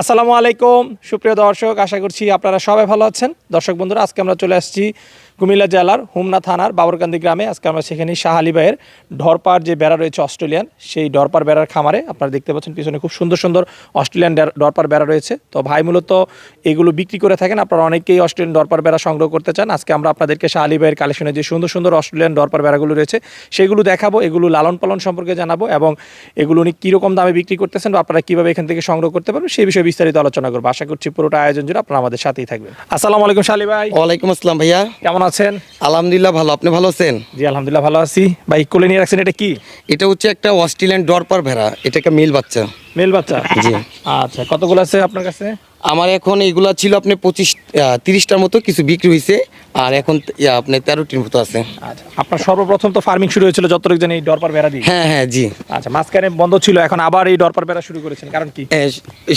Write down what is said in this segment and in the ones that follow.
আসসালামু আলাইকুম। সুপ্রিয় দর্শক, আশা করছি আপনারা সবাই ভালো আছেন। দর্শক বন্ধুরা, আজকে আমরা চলে আসছি কুমিল্লা জেলার হুমনা থানার বাবরকান্দি গ্রামে আজকে আমরা সেখানে শাহ আলী ভাইয়ের ঢরপার যে বেড়া রয়েছে অস্ট্রেলিয়ান সেই ডরপার বেড়ার খামারে আপনারা দেখতে পাচ্ছেন পিছনে খুব সুন্দর সুন্দর অস্ট্রেলিয়ান ডের- ডরপার বেড়া রয়েছে। তো ভাই মূলত এগুলো বিক্রি করে থাকেন। আপনারা অনেকেই অস্ট্রেলিয়ান ডরপার বেড়া সংগ্রহ করতে চান। আজকে আমরা আপনাদেরকে শাহ আলী ভাইয়ের কালেকশনে যে সুন্দর সুন্দর অস্ট্রেলিয়ান ডরপার বেড়াগুলো রয়েছে সেগুলো দেখাবো এগুলো লালন পালন সম্পর্কে জানাব এবং এগুলো উনি কীরকম দামে বিক্রি করতেছেন বা আপনারা কীভাবে এখান থেকে সংগ্রহ করতে পারবেন সেই বিষয়ে বিস্তারিত আলোচনা করব। আশা করছি পুরোটা আয়োজন জুড়ে আপনারা আমাদের সাথেই থাকবেন। আসসালামু আলাইকুম শালী ভাই। ওয়ালাইকুম আসসালাম ভাইয়া। কেমন আছেন? আলহামদুলিল্লাহ ভালো। আপনি ভালো আছেন? জি আলহামদুলিল্লাহ ভালো আছি। ভাই কোলে নিয়ে রাখছেন এটা কি? এটা হচ্ছে একটা অস্ট্রেলিয়ান ডরপার ভেড়া। এটা একটা মেল বাচ্চা। মেল বাচ্চা? জি। আচ্ছা কতগুলো আছে আপনার কাছে? আমার এখন এগুলা ছিল আপনি পঁচিশ তিরিশটার মতো কিছু বিক্রি হয়েছে আর এখন আপনার তেরোটির মতো আছে। আচ্ছা আপনার সর্বপ্রথম তো ফার্মিং শুরু হয়েছিল যতটুকু জানি এই ডরপার বেড়া দিয়ে। হ্যাঁ হ্যাঁ জি। আচ্ছা মাঝখানে বন্ধ ছিল এখন আবার এই ডরপার বেড়া শুরু করেছেন কারণ কি?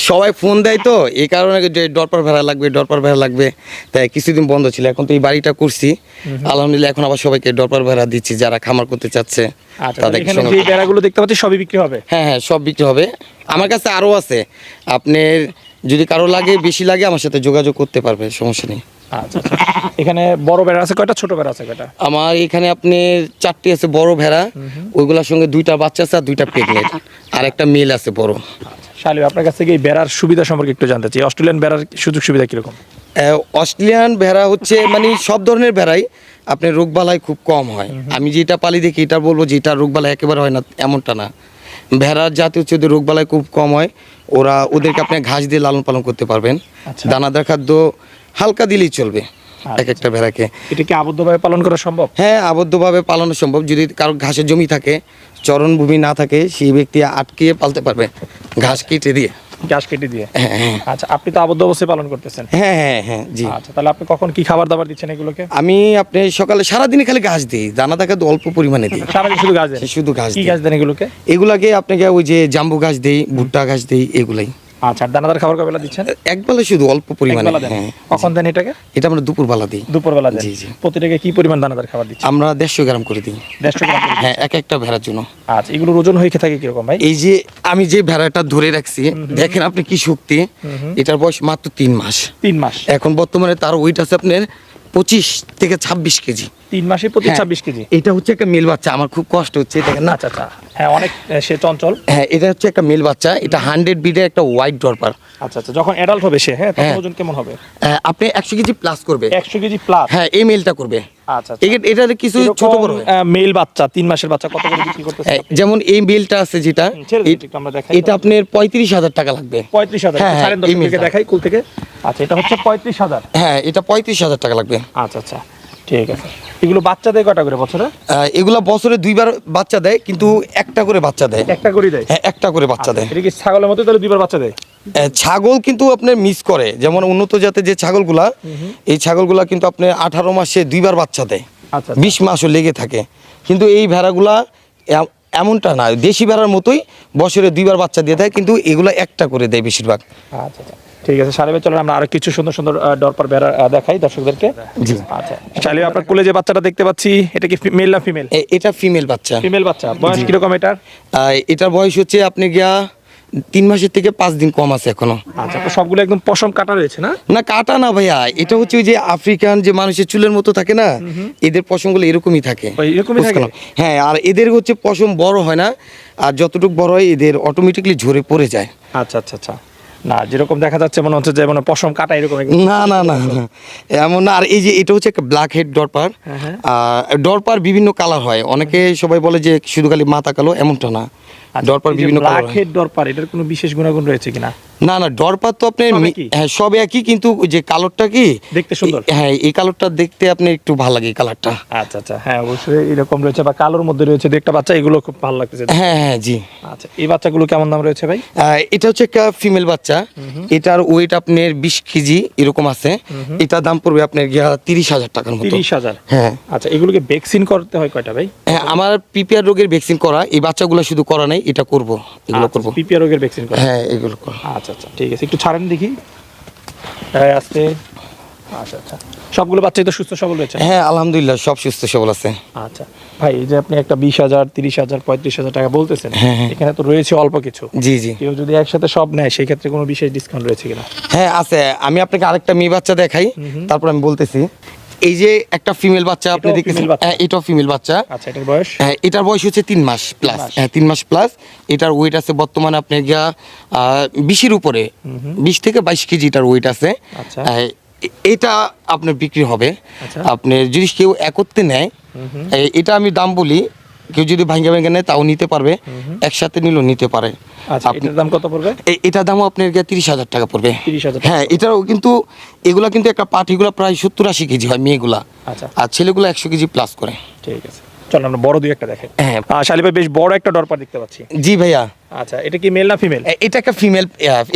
সবাই ফোন দেয় তো এই কারণে যে ডরপার ভেড়া লাগবে ডরপার ভেড়া লাগবে তাই কিছুদিন বন্ধ ছিল এখন তো এই বাড়িটা করছি। আলহামদুলিল্লাহ এখন আবার সবাইকে ডরপার ভেড়া দিচ্ছি যারা খামার করতে চাচ্ছে আচ্ছা যে দেখতে পাচ্ছি সবই বিক্রি হবে? হ্যাঁ হ্যাঁ সব বিক্রি হবে। আমার কাছে আরও আছে আপনার যদি কারও লাগে বেশি লাগে আমার সাথে যোগাযোগ করতে পারবে সমস্যা নেই। আচ্ছা আচ্ছা। এখানে বড় বেড়া আছে কয়টা? ছোট বেড়া আছে কয়টা? আমার এখানে আপনি চারটি আছে বড় ভেড়া ওইগুলোর সঙ্গে দুইটা বাচ্চা আছে আর দুইটা প্রেগনেন্ট আর একটা মেল আছে বড়। আচ্ছা শালি আপনার কাছ থেকে এই বেড়ার সুবিধা সম্পর্কে একটু জানতে চাই। অস্ট্রেলিয়ান বেড়ার সুযোগ সুবিধা কীরকম? অস্ট্রেলিয়ান ভেড়া হচ্ছে মানে সব ধরনের ভেড়াই আপনার রোগবালাই খুব কম হয়। আমি যেটা পালি দেখি এটা বলব যে এটা রোগবালাই একেবারে হয় না এমনটা না। ভেড়ার জাতি হচ্ছে রোগবালাই খুব কম হয় ওরা ওদেরকে আপনি ঘাস দিয়ে লালন পালন করতে পারবেন। দানা দানাদার খাদ্য হালকা দিলেই চলবে এক একটা ভেড়াকে। এটা কি আবদ্ধভাবে পালন করা সম্ভব? হ্যাঁ আবদ্ধভাবে পালন সম্ভব। যদি কারও ঘাসের জমি থাকে চরণভূমি না থাকে সেই ব্যক্তি আটকিয়ে পালতে পারবে ঘাস কেটে দিয়ে। ঘাস কেটে দিয়ে? হ্যাঁ হ্যাঁ আচ্ছা আপনি তো আবদ্ধ অবস্থায় পালন করতেছেন। হ্যাঁ হ্যাঁ হ্যাঁ জি। আচ্ছা তাহলে আপনি কখন কি খাবার দাবার দিচ্ছেন এগুলোকে? আমি আপনি সকালে সারাদিনে খালি ঘাস দিই দানা থাকে তো অল্প পরিমাণে দিই। সারাদিন শুধু ঘাস দেন? শুধু ঘাস কি ঘাস দেন এগুলোকে? এগুলাকে আপনাকে ওই যে জাম্বু গাছ দিই ভুট্টা গাছ দিই এগুলাই। আচ্ছা দানাদার খাবার কবেলা দিচ্ছেন? একবেলা শুধু অল্প পরিমাণে। হ্যাঁ। কখন দেন এটাকে? এটা আমরা দুপুরবেলা দিই। দুপুরবেলা জি, জি। প্রতিটাকে কি পরিমাণ দানাদার খাবার দিচ্ছেন? আমরা দেড়শো গ্রাম করে দিই। দেড়শো গ্রাম হ্যাঁ এক একটা ভেড়ার জন্য। আচ্ছা এগুলো ওজন হয়ে থাকে কীরকম ভাই? এই যে আমি যে ভেড়াটা ধরে রাখছি দেখেন আপনি কি শক্তি। এটার বয়স মাত্র তিন মাস। তিন মাস। এখন বর্তমানে তার ওয়েট আছে আপনার পঁচিশ থেকে ছাব্বিশ কেজি। তিন মাসে প্রতি হ্যাঁ, ছাব্বিশ কেজি। এটা হচ্ছে একটা মেল বাচ্চা আমার খুব কষ্ট হচ্ছে দেখেন না আচ্ছা হ্যাঁ অনেক সে চঞ্চল। হ্যাঁ এটা হচ্ছে একটা মেল বাচ্চা এটা হান্ড্রেড বিডের একটা হোয়াইট ডরপার আচ্ছা আচ্ছা যখন অ্যাডাল্ট হবে সে হ্যাঁ তখন হ্যাঁ। ওজন কেমন হবে? আপনি একশো কেজি প্লাস করবে। একশো কেজি প্লাস হ্যাঁ এই মেলটা করবে। আচ্ছা আচ্ছা। কিছু ছোট বড় মেল বাচ্চা তিন মাসের বাচ্চা কত করে বিক্রি করতেছে যেমন এই মেলটা আছে যেটা এটা আপনার পঁয়ত্রিশ হাজার টাকা লাগবে। পঁয়ত্রিশ হাজার হ্যাঁ। দেখাই কুল থেকে। আচ্ছা এটা হচ্ছে পঁয়ত্রিশ হাজার। হ্যাঁ এটা পঁয়ত্রিশ হাজার টাকা লাগবে। আচ্ছা আচ্ছা। ঠিক আছে। এগুলো বাচ্চা দেয় কটা করে বছরে? এগুলা বছরে দুইবার বাচ্চা দেয় কিন্তু একটা করে বাচ্চা দেয়। একটা করে দেয়? হ্যাঁ একটা করে বাচ্চা দেয়। এটা কি ছাগলের মতো তাহলে দুইবার বাচ্চা দেয়? ছাগল কিন্তু আপনার মিস করে। যেমন উন্নত জাতের যে ছাগলগুলা এই ছাগলগুলা কিন্তু আপনার আঠারো মাসে দুইবার বাচ্চা দেয়। আচ্ছা। বিশ মাসও লেগে থাকে। কিন্তু এই ভেড়াগুলা এম- এমনটা না দেশি ভেড়ার মতোই বছরে দুইবার বাচ্চা দিয়ে দেয় কিন্তু এগুলা একটা করে দেয় বেশিরভাগ। আচ্ছা আচ্ছা। ঠিক আছে সাহেব চলেন আমরা আরও কিছু সুন্দর সুন্দর ডরপার বেড়া দেখাই দর্শকদেরকে। জি। আচ্ছা শালি আপনার কোলে যে বাচ্চাটা দেখতে পাচ্ছি এটা কি মেল না ফিমেল এটা ফিমেল বাচ্চা। ফিমেল বাচ্চা। বয়স কীরকম এটার? এটার বয়স হচ্ছে আপনি গিয়া তিন মাসের থেকে পাঁচ দিন কম আছে এখনও। আচ্ছা সবগুলো একদম পশম কাটা রয়েছে না? না কাটা না ভাইয়া। এটা হচ্ছে ওই যে আফ্রিকান যে মানুষের চুলের মতো থাকে না এদের পশমগুলো এরকমই থাকে। এরকমই থাকে? বুঝতে হ্যাঁ আর এদের হচ্ছে পশম বড় হয় না আর যতটুকু বড় হয় এদের অটোমেটিকলি ঝরে পড়ে যায়। আচ্ছা আচ্ছা আচ্ছা। না যেরকম দেখা যাচ্ছে মনে হচ্ছে যে মানে পশম কাটা এরকম না না না না। এমন না আর এই যে এটা হচ্ছে একটা ব্ল্যাক হেড ডরপার ডরপার বিভিন্ন কালার হয়। অনেকে সবাই বলে যে শুধু খালি মাথা কালো এমনটা না। ডরপার আচ্ছা, বিভিন্ন ডরপার এটার কোনো বিশেষ গুণাগুণ রয়েছে কিনা? না না ডরপার তো? হ্যাঁ সব একই কিন্তু যে কালারটা কি? দেখতে সুন্দর। হ্যাঁ এই কালারটা দেখতে আপনি একটু ভালো লাগে এই কালারটা। আচ্ছা আচ্ছা হ্যাঁ অবশ্যই এরকম রয়েছে বা কালোর মধ্যে রয়েছে বাচ্চা এগুলো খুব ভালো লাগতেছে। হ্যাঁ হ্যাঁ জি। আচ্ছা এই বাচ্চাগুলো কেমন দাম রয়েছে ভাই? এটা হচ্ছে একটা ফিমেল বাচ্চা। এটার ওয়েট আপনার বিশ কেজি এরকম আছে। এটার দাম পড়বে আপনার গিয়া তিরিশ হাজার টাকার মতো। তিরিশ হাজার? হ্যাঁ। আচ্ছা এগুলোকে ভ্যাকসিন করতে হয় কয়টা ভাই? হ্যাঁ আমার পিপিআর রোগের ভ্যাকসিন করা এই বাচ্চাগুলো শুধু করা নাই এটা করব এগুলো করব। পিপিআর রোগের ভ্যাকসিন করা। হ্যাঁ এগুলো করব। আচ্ছা আচ্ছা ঠিক আছে একটু ছাড়েন দেখি। হ্যাঁ আস্তে আচ্ছা আচ্ছা সবগুলো বাচ্চাই তো সুস্থ সবল রয়েছে? হ্যাঁ আলহামদুলিল্লাহ সব সুস্থ সবল আছে। আচ্ছা ভাই এই যে আপনি একটা বিশ হাজার তিরিশ হাজার পঁয়ত্রিশ হাজার টাকা বলতেছেন হ্যাঁ, এখানে তো রয়েছে অল্প কিছু। জি জি। কেউ যদি একসাথে সব নেয় সেই ক্ষেত্রে কোনো বিশেষ ডিসকাউন্ট রয়েছে কিনা? হ্যাঁ আছে। আমি আপনাকে আরেকটা মেয়ে বাচ্চা দেখাই তারপর আমি বলতেছি। এই যে একটা ফিমেল বাচ্চা আপনি দেখেছেন দেখতেছেন হ্যাঁ এটাও ফিমেল বাচ্চা। আচ্ছা এটার বয়স? হ্যাঁ এটার বয়স হচ্ছে তিন মাস প্লাস হ্যাঁ তিন মাস প্লাস এটার ওয়েট আছে বর্তমানে আপনার গিয়া বিশের উপরে। বিশ থেকে বাইশ কেজি এটার ওয়েট আছে। আচ্ছা। হ্যাঁ, এটা আপনার বিক্রি হবে। আপনি আপনার যদি কেউ একত্রে নেয় এটা আমি দাম বলি কেউ যদি ভাঙ্গা ভেঙে নেয় তাও নিতে পারবে। একসাথে নিলেও নিতে পারে। আচ্ছা এটার দাম কত পড়বে? এটার দামও আপনার গিয়ে তিরিশ হাজার টাকা পড়বে। হ্যাঁ এটাও কিন্তু এগুলা কিন্তু একটা প্রায় সত্তর আশি কেজি হয় মেয়েগুলা। আচ্ছা। আর ছেলেগুলো একশো কেজি প্লাস করে। ঠিক আছে। চলো আমরা বড় দুই একটা দেখেন হ্যাঁ। শালি ভাই বেশ বড় একটা ডরপার দেখতে পাচ্ছি। জি ভাইয়া। আচ্ছা এটা কি মেল না ফিমেল এটা একটা ফিমেল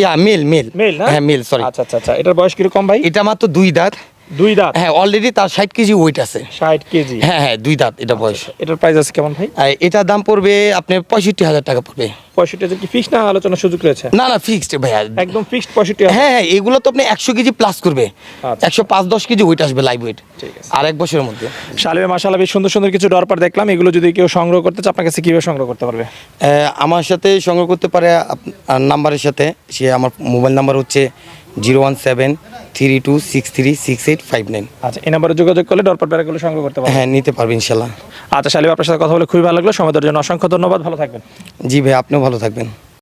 ইয়া মেল মেল মেল হ্যাঁ মেল সরি আচ্ছা আচ্ছা আচ্ছা এটার বয়স কীরকম ভাই? এটা মাত্র দুই দাঁত। দুই দাঁত? হ্যাঁ অলরেডি তার ষাট কেজি ওয়েট আছে। ষাট কেজি? হ্যাঁ হ্যাঁ দুই দাঁত এটা বয়স। এটার প্রাইস আছে কেমন ভাই? এটার দাম পড়বে আপনার পঁয়ষট্টি হাজার টাকা পড়বে। পঁয়ষট্টি হাজার কি ফিক্স না আলোচনার সুযোগ রয়েছে? না না ফিক্সড ভাইয়া। একদম ফিক্সড পঁয়ষট্টি হ্যাঁ হ্যাঁ এগুলো তো আপনি একশো কেজি প্লাস করবে। আচ্ছা। একশো পাঁচ দশ কেজি ওয়েট আসবে লাইভ ওয়েট ঠিক আর এক বছরের মধ্যে। শালিবে মাসালা বেশ সুন্দর সুন্দর কিছু ডরপার দেখলাম। এগুলো যদি কেউ সংগ্রহ করতে চায় আপনার কাছে কীভাবে সংগ্রহ করতে পারবে? আমার সাথে সংগ্রহ করতে পারে নাম্বারের সাথে। সে আমার মোবাইল নাম্বার হচ্ছে zero one seven three two six three six eight five nine আচ্ছা এই নাম্বারে যোগাযোগ করলে ডরপার প্যারাগুলো সংগ্রহ করতে পারবেন হ্যাঁ নিতে পারবেন ইনশাল্লাহ। আচ্ছা শালিব আপনার সাথে কথা বলে খুবই ভালো লাগল। সময় দেওয়ার জন্য অসংখ্য ধন্যবাদ ভালো থাকবেন। জি ভাই আপনিও ভালো থাকবেন।